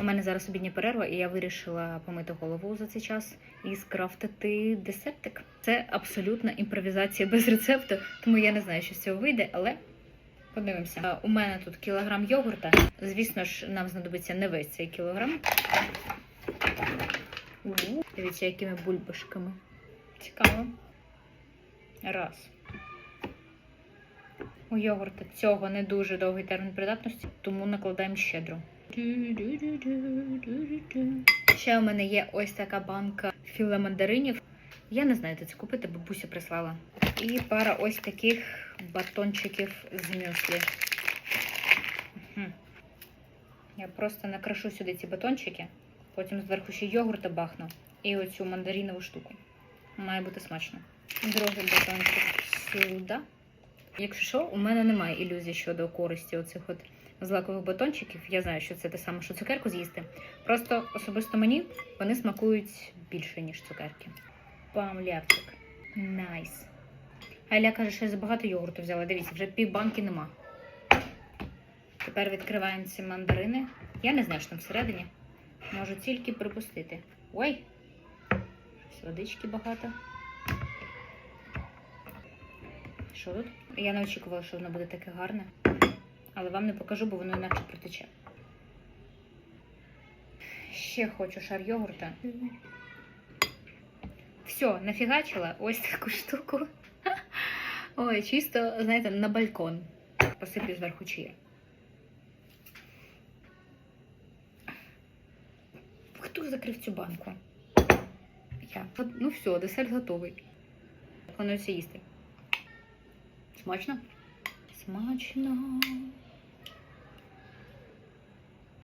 У мене зараз обідня перерва, і я вирішила помити голову за цей час і скрафтити десертик. Це абсолютна імпровізація без рецепту, тому я не знаю, що з цього вийде, але подивимося. У мене тут кілограм йогурта. Звісно ж, нам знадобиться не весь цей кілограм. Дивіться, якими бульбашками. Цікаво. Раз. У йогурта цього не дуже довгий термін придатності, тому накладаємо щедро. Ще у мене є ось така банка філе мандаринів. Я не знаю, де це купити, бабуся прислала. І пара ось таких батончиків з мюслі. Я просто накришу сюди ці батончики, потім зверху ще йогурта бахну і оцю мандаринову штуку. Має бути смачно. Другий батончик сюди. Якщо що, у мене немає ілюзій щодо користі оцих от злакових батончиків. Я знаю, що це те саме, що цукерку з'їсти. Просто особисто мені вони смакують більше, ніж цукерки. Пам ляпчик. Найс. Айля каже, що я забагато йогурту взяла. Дивіться, вже пів банки нема. Тепер відкриваємо ці мандарини. Я не знаю, що там всередині. Можу тільки припустити. Ой! Водички багато. Що? Я не очікувала, що воно буде таке гарне. Але вам не покажу, бо воно інакше протече. Ще хочу шар йогурта. Все, нафігачила ось таку штуку. Ой, чисто, знаєте, на балкон. Посиплю зверху чия. Хто закрив цю банку? Я. Ну все, десерт готовий. Планується їсти. Смачно? Смачно.